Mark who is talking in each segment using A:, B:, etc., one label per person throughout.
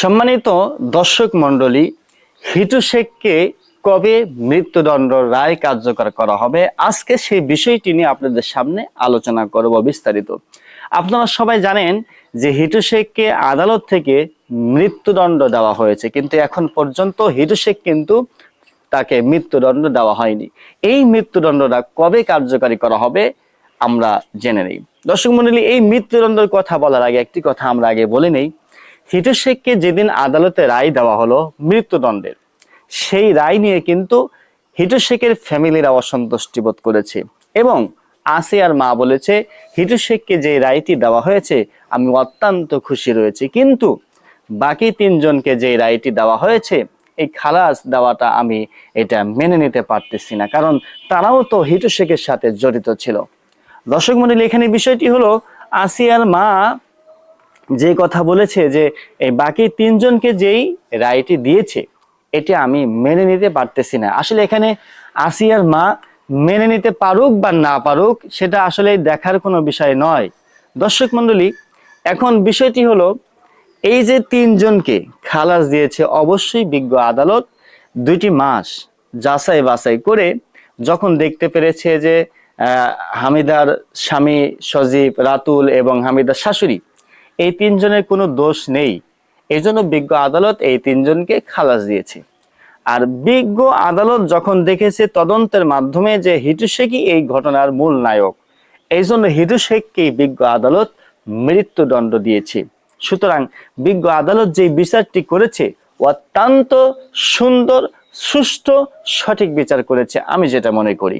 A: সম্মানিত দর্শক মণ্ডলী হিটু শেখকে কবে মৃত্যুদণ্ড রায় কার্যকর করা হবে? আজকে সেই বিষয়টি নিয়ে আপনাদের সামনে আলোচনা করব বিস্তারিত। আপনারা সবাই জানেন যে হিটু শেখকে আদালত থেকে মৃত্যুদণ্ড দেওয়া হয়েছে, কিন্তু এখন পর্যন্ত হিটু শেখ কিন্তু তাকে মৃত্যুদণ্ড দেওয়া হয়নি। এই মৃত্যুদণ্ডটা কবে কার্যকারী করা হবে, আমরা জেনে নেই। দর্শক মন্ডলী এই মৃত্যুদণ্ডের কথা বলার আগে একটি কথা আমরা আগে বলে নেই। হিটু শেখকে যেদিন আদালতে রায় দেওয়া হলো মৃত্যুদণ্ডের, সেই রায় নিয়ে কিন্তু হিটু শেখের ফ্যামিলিরা অসন্তুষ্টি বোধ করেছে এবং আসিয়ার মা বলেছে হিটু শেখকে যে রায়টি দেওয়া হয়েছে, আমি অত্যন্ত খুশি রয়েছে। কিন্তু বাকি তিনজনকে যে রায়টি দেওয়া হয়েছে, এই খালাস দেওয়াটা আমি এটা মেনে নিতে পারতেছি না। কারণ তারাও তো হিটু শেখের সাথে জড়িত ছিল। দর্শক মন্ডলী এখানে বিষয়টি হলো, আসিয়ার মা যে কথা বলেছে যে, এই বাকি তিনজনকে যেই রায়টি দিয়েছে, এটি আমি মেনে নিতে পারতেছি না। আসলে এখানে আসিয়ার মা মেনে নিতে পারুক বা না পারুক, সেটা আসলে দেখার কোনো বিষয় নয়। দর্শক মণ্ডলী, এখন বিষয়টি হলো, এই যে তিনজনকে খালাস দিয়েছে অবশ্যই বিজ্ঞ আদালত, দুইটি মাস যাচাই বাছাই করে যখন দেখতে পেরেছে যে হামিদার স্বামী সজীব রাতুল এবং হামিদার শাশুড়ি এই তিনজনের কোনো দোষ নেই। এই জন্য বিজ্ঞ আদালত এই তিনজনকে খালাস দিয়েছে। আর বিজ্ঞ আদালত যখন দেখেছে তদন্তের মাধ্যমে যে হিটু শেখই এই ঘটনার মূল নায়ক এই জন্য হিটু শেখকেই বিজ্ঞ আদালত মৃত্যুদণ্ড দিয়েছে। সুতরাং বিজ্ঞ আদালত যে বিচারটি করেছে অত্যন্ত সুন্দর, সুষ্ঠু, সঠিক বিচার করেছে, আমি যেটা মনে করি।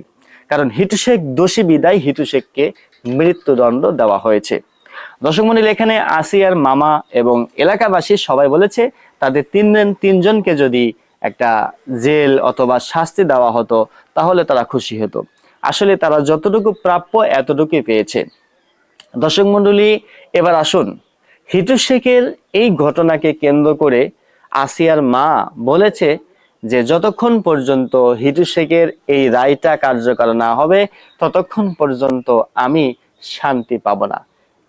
A: কারণ হিটু শেখ দোষী বিদায় হিটু শেখকে মৃত্যুদণ্ড দেওয়া হয়েছে। দর্শক মন্ডলী, এখানে আসিয়ার মামা এবং এলাকাবাসী সবাই বলেছে তাদের তিনজন, তিনজনকে যদি একটা জেল অথবা শাস্তি দেওয়া হতো, তাহলে তারা খুশি হতো। আসলে তারা যতটুকু প্রাপ্য এতটুকুই পেয়েছে। দর্শক মন্ডলী, এবার আসুন। হিটু শেখের এই ঘটনাকে কেন্দ্র করে আসিয়ার মা বলেছে যে, যতক্ষণ পর্যন্ত হিটু শেখের এই রায়টা কার্যকর না হবে, ততক্ষণ পর্যন্ত আমি শান্তি পাব না।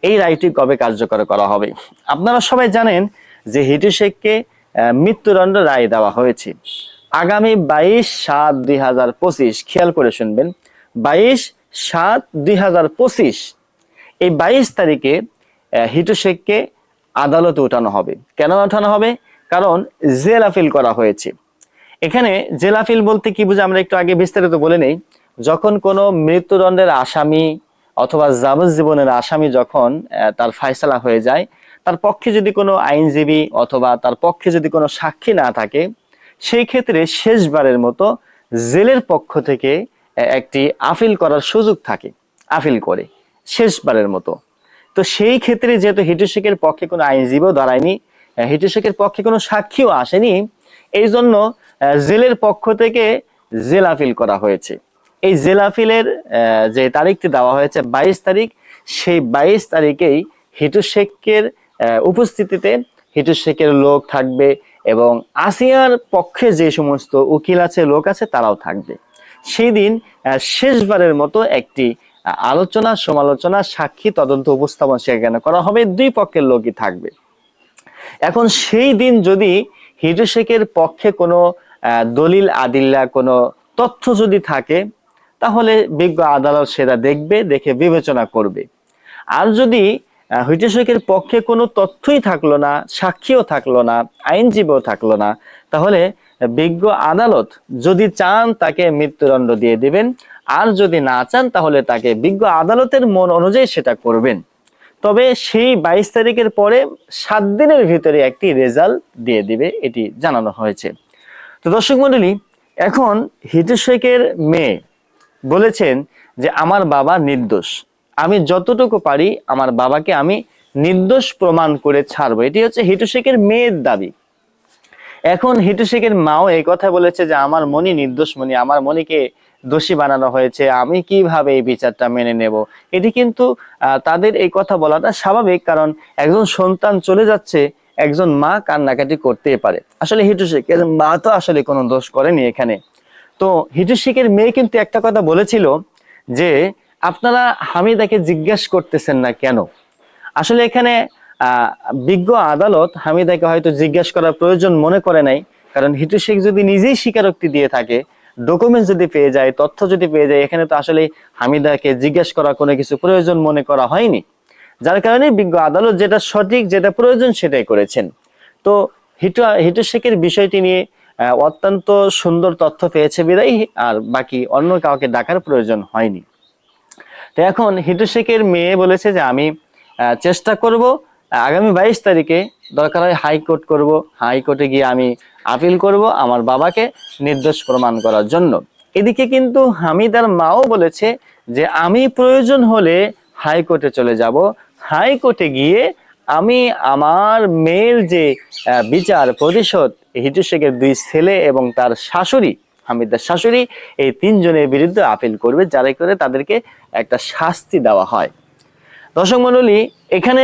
A: এই রায়টি কবে কার্যকর করা হবে? আপনারা সবাই জানেন যে হিটু শেখকে মৃত্যুদণ্ড রায় দেওয়া হয়েছে। আগামী বাইশ সাত দুই হাজার পঁচিশ, খেয়াল করে শুনবেন, বাইশ সাত দুই হাজার পঁচিশ, এই বাইশ তারিখে হিটু শেখকে আদালতে উঠানো হবে। কেন উঠানো হবে? কারণ জেল আপিল করা হয়েছে। এখানে জেল আপিল বলতে কি বুঝে আমরা একটু আগে বিস্তারিত বলে নেই। যখন কোনো মৃত্যুদণ্ডের আসামি অথবা যাবজ্জীবনের আসামি যখন তার ফায়সালা হয়ে যায়, তার পক্ষে যদি কোনো আইনজীবী অথবা তার পক্ষে যদি কোনো সাক্ষী না থাকে, সেই ক্ষেত্রে শেষবারের মতো জেলের পক্ষ থেকে একটি আপিল করার সুযোগ থাকে, আপিল করে, শেষবারের মতো। তো সেই ক্ষেত্রে যেহেতু হিটুশেখের পক্ষে কোনো আইনজীবীও দাঁড়ায়নি হিটুশেখের পক্ষে কোনো সাক্ষীও আসেনি এই জন্য জেলের পক্ষ থেকে জেল আপিল করা হয়েছে। এই জেল আপিলের যে তারিখটি দেওয়া হয়েছে বাইশ তারিখ, সেই বাইশ তারিখেই হিটু শেখের উপস্থিতিতে হিটু শেখের লোক থাকবে এবং আসিয়ার পক্ষে যে সমস্ত উকিল আছে, লোক আছে, তারাও থাকবে। সেই দিন শেষবারের মতো একটি আলোচনা, সমালোচনা, সাক্ষী, তদন্ত উপস্থাপন সেখানে করা হবে। দুই পক্ষের লোকই থাকবে। এখন সেই দিন যদি হিটু শেখের পক্ষে কোনো দলিল, আদিল্লা, কোনো তথ্য যদি থাকে তাহলে বিজ্ঞ আদালত সেটা দেখবে দেখে বিবেচনা করবে। আর যদি আহ, পক্ষে কোনো তথ্যই থাকল না সাক্ষীও থাকল না আইনজীবীও থাকল না তাহলে বিজ্ঞ আদালত যদি চান তাকে মৃত্যুদণ্ড দিয়ে দিবেন আর যদি না চান তাহলে তাকে বিজ্ঞ আদালতের মন অনুযায়ী সেটা করবেন। তবে সেই বাইশ তারিখের পরে সাত দিনের ভিতরে একটি রেজাল্ট দিয়ে দিবে এটি জানানো হয়েছে। তো দর্শক মন্ডলী এখন হিটুশেকের মেয়ে বলেছেন যে আমার বাবা নির্দোষ। আমি যতটুকু পারি আমার বাবাকে আমি নির্দোষ প্রমাণ করে ছাড়বো। এটি হচ্ছে হিটু শেখের মেয়ের দাবি। এখন হিটু শেখের মাও এই কথা বলেছে যে আমার মনি নির্দোষ মনি আমার মনিকে দোষী বানানো হয়েছে, আমি কীভাবে এই বিচারটা মেনে নেব? এটি কিন্তু তাদের এই কথা বলাটা স্বাভাবিক কারণ একজন সন্তান চলে যাচ্ছে, একজন মা কান্নাকাটি করতেই পারে। আসলে হিটু শেখের মা তো আসলে কোনো দোষ করেনি এখানে। তো হিটু মেয়ে কিন্তু একটা কথা বলেছিল যে, আপনারা হামিদাকে জিজ্ঞেস করতেছেন না কেন? আসলে এখানে বিজ্ঞ আদালত হামিদাকে হয়তো জিজ্ঞাসা করার প্রয়োজন মনে করে নাই। কারণ হিটু শেখ যদি নিজেই স্বীকারোক্তি দিয়ে থাকে ডকুমেন্ট যদি পেয়ে যায়, তথ্য যদি পেয়ে যায়, এখানে তো আসলে হামিদাকে জিজ্ঞেস করা কোনো কিছু প্রয়োজন মনে করা হয়নি। যার কারণে বিজ্ঞ আদালত যেটা সঠিক, যেটা প্রয়োজন সেটাই করেছেন। তো হিটু হিটু শেখের বিষয়টি নিয়ে অত্যন্ত সুন্দর তথ্য পেয়েছে বিদায়, আর বাকি অন্য কাউকে ডাকার প্রয়োজন হয়নি। তো এখন হিটু শেখের মেয়ে বলেছে যে, আমি চেষ্টা করব, আগামী বাইশ তারিখে দরকার হয় হাইকোর্ট করব। হাইকোর্টে গিয়ে আমি আপিল করব আমার বাবাকে নির্দোষ প্রমাণ করার জন্য। এদিকে কিন্তু হামিদার মাও বলেছে যে, আমি প্রয়োজন হলে হাইকোর্টে চলে যাব। হাইকোর্টে গিয়ে আমি আমার মেয়ের যে বিচার, প্রতিশোধ, হিটু শেখের দুই ছেলে এবং তার শাশুড়ি হামিদার শাশুড়ি, এই তিনজনের বিরুদ্ধে আপিল করবে যারা করে তাদেরকে একটা শাস্তি দেওয়া হয়। দর্শক মন্ডলী এখানে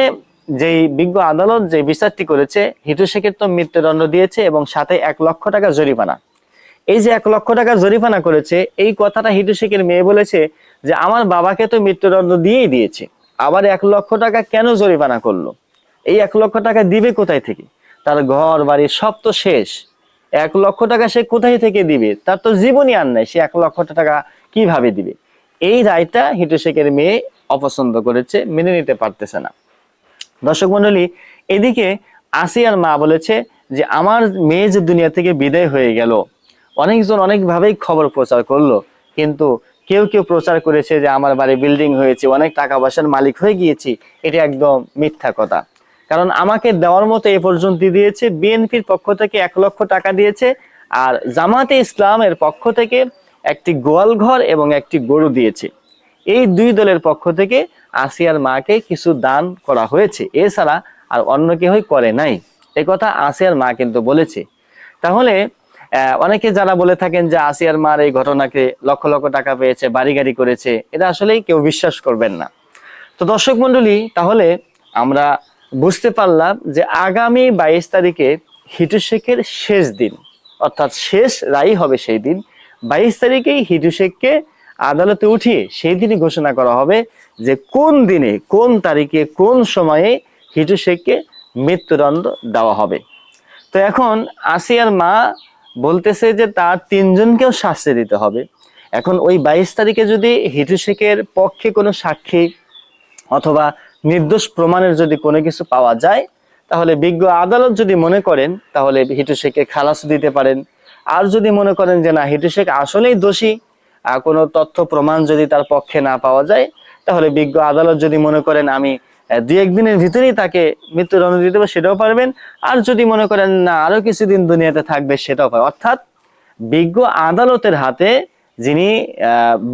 A: যেই বিজ্ঞ আদালত যে বিচারটি করেছে, হিটু শেখের তো মৃত্যুদণ্ড দিয়েছে এবং সাথে এক লক্ষ টাকা জরিমানা। এই যে এক লক্ষ টাকা জরিমানা করেছে, এই কথাটা হিটু শেখের মেয়ে বলেছে যে, আমার বাবাকে তো মৃত্যুদণ্ড দিয়েই দিয়েছে। আবার এক লক্ষ টাকা কেন জরিমানা করল? এই এক লক্ষ টাকা দিবে কোথায় থেকে? তার ঘর, বাড়ি, সব তো শেষ। এক লক্ষ টাকা সে কোথায় থেকে দিবে? তার তো জীবনই আর নাই। সে এক লক্ষ টাকা কীভাবে দিবে? এই রায়টা হিটু শেখের মেয়ে অপছন্দ করেছে, মেনে নিতে পারতেছে না। দর্শক মন্ডলী এদিকে আসিয়ার মা বলেছে যে, আমার মেয়ে যে দুনিয়া থেকে বিদায় হয়ে গেল। অনেকজন অনেকভাবেই খবর প্রচার করল। কিন্তু কেউ কেউ প্রচার করেছে যে, আমার বাড়ি বিল্ডিং হয়েছে, অনেক টাকা পয়সার মালিক হয়ে গিয়েছি। এটা একদম মিথ্যা কথা। কারণ আমাকে দেওয়ার মতো এ পর্যন্ত দিয়েছে। বিএনপির পক্ষ থেকে এক লক্ষ টাকা দিয়েছে আর জামাতে ইসলামের পক্ষ থেকে একটি গোয়াল ঘর এবং একটি গরু দিয়েছে। এই দুই দলের পক্ষ থেকে আসিয়ার মাকে কিছু দান করা হয়েছে। এছাড়া আর অন্য কেউই করে নাই। এ কথা আসিয়ার মা কিন্তু বলেছে। তাহলে অনেকে যারা বলে থাকেন যে আসিয়ার মার এই ঘটনাকে লক্ষ লক্ষ টাকা পেয়েছে বাড়ি গাড়ি করেছে, এটা আসলেই কেউ বিশ্বাস করবেন না। তো দর্শক মন্ডলী তাহলে আমরা বুঝতে পারলাম যে আগামী বাইশ তারিখে হিটু শেখের শেষ দিন, অর্থাৎ শেষ রায় হবে সেই দিন। বাইশ তারিখেই হিটু শেখকে আদালতে উঠিয়ে সেই দিনই ঘোষণা করা হবে যে কোন দিনে, কোন তারিখে, কোন সময়ে হিটু শেখকে মৃত্যুদণ্ড দেওয়া হবে। তো এখন আসিয়ার মা বলতেছে যে তার তিনজনকেও শাস্তি দিতে হবে। এখন ওই বাইশ তারিখে যদি হিটু শেখের পক্ষে কোনো সাক্ষী অথবা নির্দোষ প্রমাণের যদি কোনো কিছু পাওয়া যায়, তাহলে বিজ্ঞ আদালত যদি মনে করেন, তাহলে হিটু শেখকে খালাস দিতে পারেন। আর যদি মনে করেন যে না, হিটু শেখ আসলেই দোষী কোনো তথ্য প্রমাণ যদি তার পক্ষে না পাওয়া যায়, তাহলে বিজ্ঞ আদালত যদি মনে করেন, আমি দুই একদিনের ভিতরেই তাকে মৃত্যুদণ্ড দিতে পারব সেটাও পারবেন। আর যদি মনে করেন, না, আরও কিছুদিন দুনিয়াতে থাকবে, সেটাও পারবেন। অর্থাৎ বিজ্ঞ আদালতের হাতে যিনি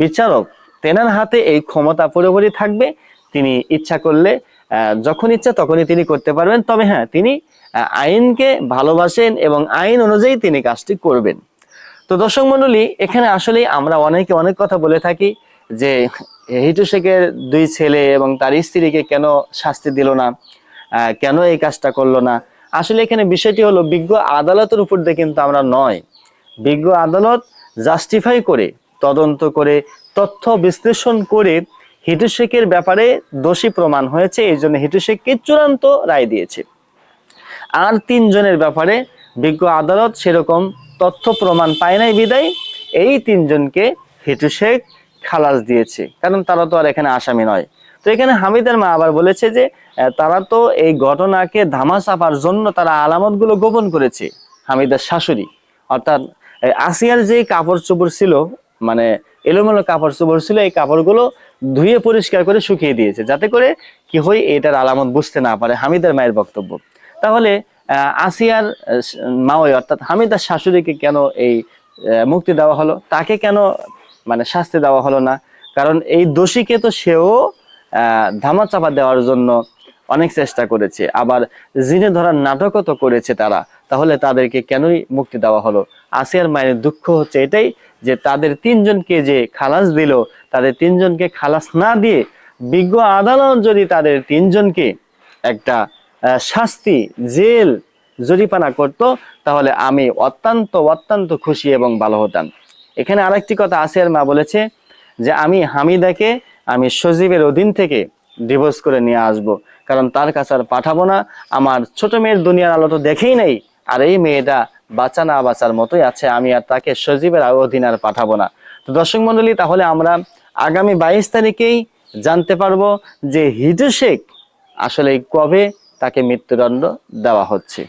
A: বিচারক, তেনার হাতে এই ক্ষমতা পুরোপুরি থাকবে। তিনি ইচ্ছা করলে যখন ইচ্ছা তখনই তিনি করতে পারবেন। তবে হ্যাঁ তিনি আইনকে ভালোবাসেন এবং আইন অনুযায়ী তিনি কাজটি করবেন। তো দর্শক মন্ডলী এখানে আসলে আমরা অনেকে অনেক কথা বলে থাকি যে হিটু শেখের দুই ছেলে এবং তার স্ত্রীকে কেন শাস্তি দিল না কেন এই কাজটা করল না? আসলে এখানে বিষয়টি হলো, বিজ্ঞ আদালতের উপর দিয়ে কিন্তু আমরা নয়। বিজ্ঞ আদালত জাস্টিফাই করে, তদন্ত করে, তথ্য বিশ্লেষণ করে হিটু শেখের ব্যাপারে দোষী প্রমাণ হয়েছে, এই জন্য হিটু শেখকে চূড়ান্ত রায় দিয়েছে। আর তিনজনের ব্যাপারে বিজ্ঞ আদালত সেরকম তথ্য প্রমাণ পায় নাই বিদায়, এই তিনজনকে হিটু শেখ খালাস দিয়েছে, কারণ তারা তো আর এখানে আসামি নয়। তো এখানে হামিদের মা আবার বলেছে যে তারা তো এই ঘটনাকে ধামা চাপার জন্য তারা আলামতগুলো গোপন করেছে, হামিদের শাশুড়ি। অর্থাৎ আসিয়ার যে কাপড় চোপড় ছিল মানে এলোমেলো কাপড় চোপড় ছিল, এই কাপড়গুলো ধুয়ে পরিষ্কার করে শুকিয়ে দিয়েছে যাতে করে কি হয় এটার আলামত বুঝতে না পারে হামিদের মায়ের বক্তব্য। তাহলে আসিয়ার মাওই অর্থাৎ হামিদার শাশুড়িকে কেন এই মুক্তি দেওয়া হলো? তাকে কেন মানে শাস্তি দেওয়া হলো না? কারণ এই দোষীকে তো সেও আহ, ধামাচাপা দেওয়ার জন্য অনেক চেষ্টা করেছে। আবার জিনে ধরার নাটকও তো করেছে তারা। তাহলে তাদেরকে কেনই মুক্তি দেওয়া হলো? আসিয়ার মায়ের দুঃখ হচ্ছে এটাই। যে তাদের তিনজনকে যে খালাস দিল, তাদের তিনজনকে খালাস না দিয়ে বিজ্ঞ আদালত যদি তাদের তিনজনকে একটা শাস্তি, জেল জরিপানা করত, তাহলে আমি অত্যন্ত অত্যন্ত খুশি এবং ভালো হতাম। এখানে আরেকটি কথা আসিয়ার মা বলেছে যে, আমি হামিদাকে আমি সজীবের অধীন থেকে ডিভোর্স করে নিয়ে আসব, কারণ তার কাছে আর পাঠাবো না। আমার ছোট মেয়ের দুনিয়ার আলো তো দেখেই নেই, আর এই মেয়েটা বাঁচা না বাঁচার মতোই আছে, আমি আর তাকে সজীবের অধীন আর পাঠাবো না। তো দর্শক মন্ডলী তাহলে আমরা আগামী বাইশ তারিখেই জানতে পারব যে হিজু শেখ আসলে কবে তাকে মৃত্যুদণ্ড দেওয়া হচ্ছে।